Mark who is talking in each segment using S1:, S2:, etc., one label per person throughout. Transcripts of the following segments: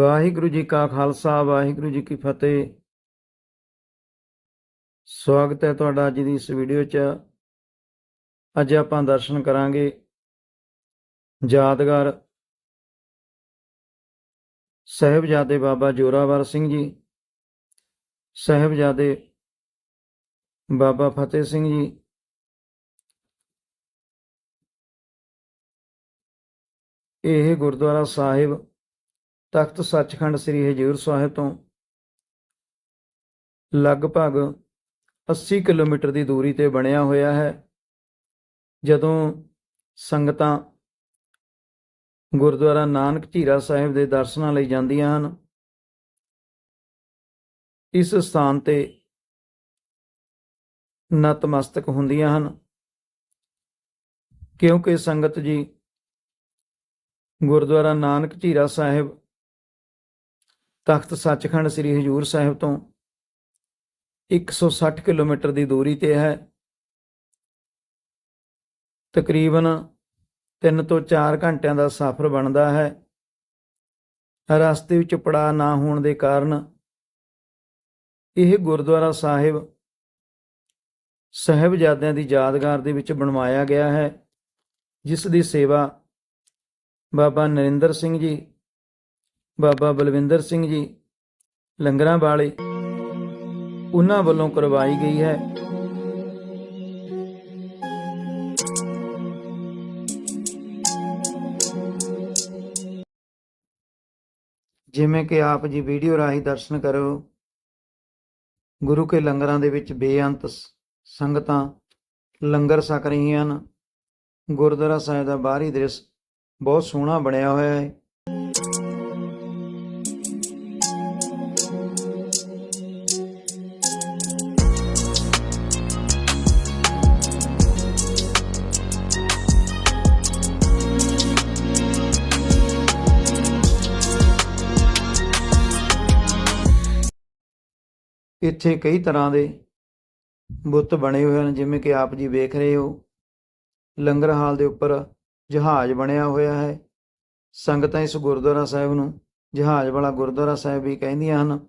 S1: ਵਾਹਿਗੁਰੂ ਜੀ ਕਾ ਖਾਲਸਾ, ਵਾਹਿਗੁਰੂ ਜੀ ਕੀ ਫਤਿਹ। ਸਵਾਗਤ ਹੈ ਤੁਹਾਡਾ ਅੱਜ ਦੀ ਇਸ ਵੀਡੀਓ 'ਚ। ਅੱਜ ਆਪਾਂ ਦਰਸ਼ਨ ਕਰਾਂਗੇ ਯਾਦਗਾਰ ਸਹਿਬਜ਼ਾਦੇ ਬਾਬਾ ਜੋਰਾਵਰ ਸਿੰਘ ਜੀ, ਸਹਿਬਜ਼ਾਦੇ ਬਾਬਾ ਫਤਿਹ ਸਿੰਘ ਜੀ, ਇਹ ਗੁਰਦੁਆਰਾ ਸਾਹਿਬ ਤਖਤ ਸੱਚਖੰਡ ਸ੍ਰੀ ਹਜੂਰ ਸਾਹਿਬ ਤੋਂ ਲਗਭਗ 80 ਕਿਲੋਮੀਟਰ ਦੀ ਦੂਰੀ ਤੇ ਬਣਿਆ ਹੋਇਆ ਹੈ। ਜਦੋਂ ਸੰਗਤਾਂ ਗੁਰਦੁਆਰਾ ਨਾਨਕ ਝੀਰਾ ਸਾਹਿਬ ਦੇ ਦਰਸ਼ਨਾਂ ਲਈ ਜਾਂਦੀਆਂ ਹਨ, ਇਸ ਸਥਾਨ ਤੇ ਨਤਮਸਤਕ ਹੁੰਦੀਆਂ ਹਨ। ਕਿਉਂਕਿ ਸੰਗਤ ਜੀ ਗੁਰਦੁਆਰਾ ਨਾਨਕ ਝੀਰਾ ਸਾਹਿਬ ਤਖਤ ਸੱਚਖੰਡ ਸ੍ਰੀ ਹਜੂਰ ਸਾਹਿਬ ਤੋਂ 160 ਕਿਲੋਮੀਟਰ ਦੀ ਦੂਰੀ ਤੇ ਹੈ। ਤਕਰੀਬਨ 3 ਤੋਂ 4 ਘੰਟਿਆਂ ਦਾ ਸਫ਼ਰ ਬਣਦਾ ਹੈ। ਰਸਤੇ ਵਿੱਚ ਪੜਾ ਨਾ ਹੋਣ ਦੇ ਕਾਰਨ ਇਹ ਗੁਰਦੁਆਰਾ ਸਾਹਿਬ ਸਹਿਬਜ਼ਾਦਿਆਂ ਦੀ ਯਾਦਗਾਰ ਦੇ ਵਿੱਚ ਬਣਵਾਇਆ ਗਿਆ ਹੈ, ਜਿਸ ਦੀ ਸੇਵਾ ਬਾਬਾ ਨਰਿੰਦਰ ਸਿੰਘ ਜੀ ਬਾਬਾ ਬਲਵਿੰਦਰ ਸਿੰਘ ਜੀ, ਲੰਗਰਾਂ ਵਾਲੇ, ਉਹਨਾਂ ਵੱਲੋਂ ਕਰਵਾਈ ਗਈ ਹੈ। ਜਿਵੇਂ ਕਿ ਆਪ ਜੀ ਵੀਡੀਓ ਰਾਹੀਂ ਦਰਸ਼ਨ ਕਰੋ ਗੁਰੂ ਕੇ ਲੰਗਰਾਂ ਦੇ ਵਿੱਚ ਬੇਅੰਤ ਸੰਗਤਾਂ ਲੰਗਰ ਛਕ ਰਹੀਆਂ ਹਨ। ਗੁਰਦੁਆਰਾ ਸਾਹਿਬ ਦਾ ਬਾਹਰੀ ਦ੍ਰਿਸ਼ ਬਹੁਤ ਸੋਹਣਾ ਬਣਿਆ ਹੋਇਆ ਹੈ। ਇੱਥੇ ਕਈ ਤਰ੍ਹਾਂ ਦੇ ਬੁੱਤ ਬਣੇ ਹੋਏ ਹਨ, ਜਿਵੇਂ ਕਿ ਆਪ ਜੀ ਵੇਖ ਰਹੇ ਹੋ। ਲੰਗਰ ਹਾਲ ਦੇ ਉੱਪਰ ਜਹਾਜ਼ ਬਣਿਆ ਹੋਇਆ ਹੈ। ਸੰਗਤਾਂ ਇਸ ਗੁਰਦੁਆਰਾ ਸਾਹਿਬ ਨੂੰ, ਜਹਾਜ਼ ਵਾਲਾ ਗੁਰਦੁਆਰਾ ਸਾਹਿਬ ਵੀ ਕਹਿੰਦੀਆਂ ਹਨ।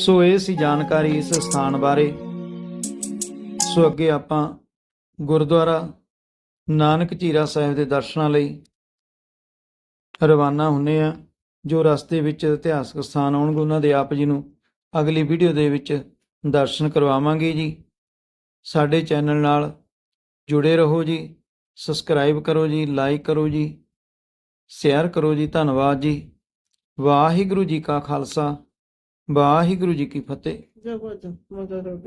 S1: ਸੋ ਇਹ ਸੀ ਜਾਣਕਾਰੀ ਇਸ ਸਥਾਨ ਬਾਰੇ। ਸੋ ਅੱਗੇ ਆਪਾਂ ਗੁਰਦੁਆਰਾ ਨਾਨਕ ਝੀਰਾ ਸਾਹਿਬ ਦੇ ਦਰਸ਼ਨਾਂ ਲਈ ਰਵਾਨਾ ਹੁੰਨੇ ਆ, ਜੋ ਰਸਤੇ ਵਿੱਚ ਇਤਿਹਾਸਕ ਸਥਾਨ ਆਉਣਗੇ, ਉਹਨਾਂ ਦੇ ਆਪ ਜੀ ਨੂੰ ਅਗਲੀ ਵੀਡੀਓ ਦੇ ਵਿੱਚ ਦਰਸ਼ਨ ਕਰਵਾਵਾਂਗੇ ਜੀ। ਸਾਡੇ ਚੈਨਲ ਨਾਲ ਜੁੜੇ ਰਹੋ ਜੀ, ਸਬਸਕ੍ਰਾਈਬ ਕਰੋ ਜੀ, ਲਾਈਕ ਕਰੋ ਜੀ, ਸ਼ੇਅਰ ਕਰੋ ਜੀ, ਧੰਨਵਾਦ ਜੀ। ਵਾਹਿਗੁਰੂ ਜੀ ਕਾ ਖਾਲਸਾ। ਵਾਹਿਗੁਰੂ ਜੀ ਕੀ ਫਤਿਹ।
S2: Yo voy,